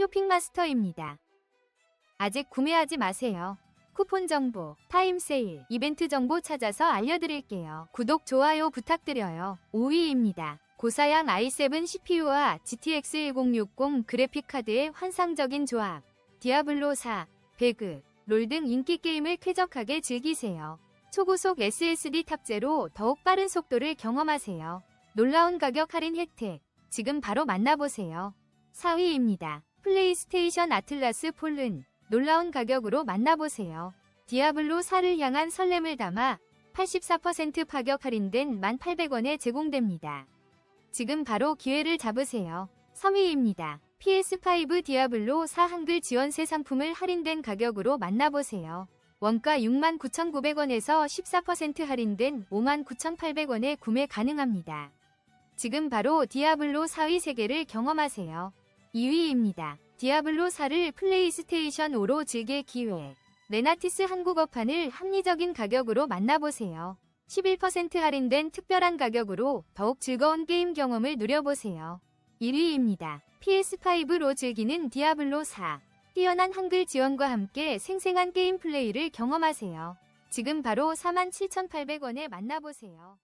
쇼핑마스터입니다. 아직 구매하지 마세요. 쿠폰 정보, 타임 세일, 이벤트 정보 찾아서 알려드릴게요. 구독, 좋아요 부탁드려요. 5위입니다. 고사양 i7 CPU와 GTX 1060 그래픽카드의 환상적인 조합. 디아블로 4, 배그, 롤 등 인기 게임을 쾌적하게 즐기세요. 초고속 SSD 탑재로 더욱 빠른 속도를 경험하세요. 놀라운 가격 할인 혜택. 지금 바로 만나보세요. 4위입니다. 플레이스테이션 아틀라스 폴른. 놀라운 가격으로 만나보세요. 디아블로 4를 향한 설렘을 담아 84% 파격 할인된 1,800원에 제공됩니다. 지금 바로 기회를 잡으세요. 3위입니다. PS5 디아블로 4 한글 지원 새 상품을 할인된 가격으로 만나보세요. 원가 69,900원에서 14% 할인된 59,800원에 구매 가능합니다. 지금 바로 디아블로 4위 세계를 경험하세요. 2위입니다. 디아블로 4를 플레이스테이션 5로 즐길 기회. 레나티스 한국어판을 합리적인 가격으로 만나보세요. 11% 할인된 특별한 가격으로 더욱 즐거운 게임 경험을 누려보세요. 1위입니다. PS5로 즐기는 디아블로 4. 뛰어난 한글 지원과 함께 생생한 게임 플레이를 경험하세요. 지금 바로 47,800원에 만나보세요.